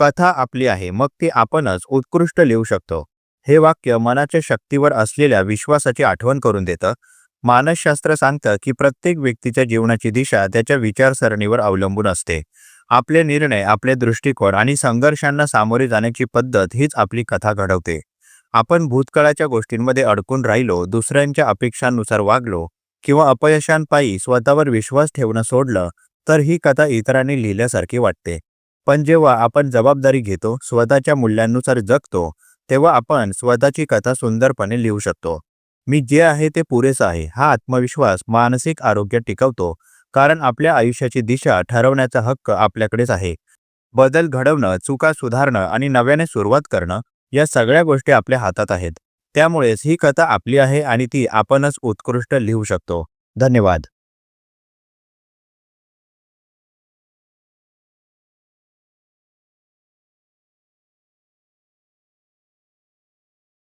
कथा आपली आहे मग ती आपणच उत्कृष्ट लिहू शकतो. हे वाक्य मनाच्या शक्तीवर असलेल्या विश्वासाची आठवण करून देतं. मानसशास्त्र सांगतं की प्रत्येक व्यक्तीच्या जीवनाची दिशा त्याच्या विचारसरणीवर अवलंबून असते. आपले निर्णय आपले दृष्टिकोन आणि संघर्षांना सामोरे जाण्याची पद्धत हीच आपली कथा घडवते. आपण भूतकाळाच्या गोष्टींमध्ये अडकून राहिलो दुसऱ्यांच्या अपेक्षांनुसार वागलो किंवा अपयशांपायी स्वतःवर विश्वास ठेवणं सोडलं तर ही कथा इतरांनी लिहिल्यासारखी वाटते. पण जेव्हा आपण जबाबदारी घेतो स्वतःच्या मूल्यांनुसार जगतो तेव्हा आपण स्वतःची कथा सुंदरपणे लिहू शकतो. मी जे आहे ते पुरेसं आहे हा आत्मविश्वास मानसिक आरोग्य टिकवतो कारण आपल्या आयुष्याची दिशा ठरवण्याचा हक्क आपल्याकडेच आहे. बदल घडवणं चुका सुधारणं आणि नव्याने सुरुवात करणं या सगळ्या गोष्टी आपल्या हातात आहेत. त्यामुळेच ही कथा आपली आहे आणि ती आपणच उत्कृष्ट लिहू शकतो. धन्यवाद.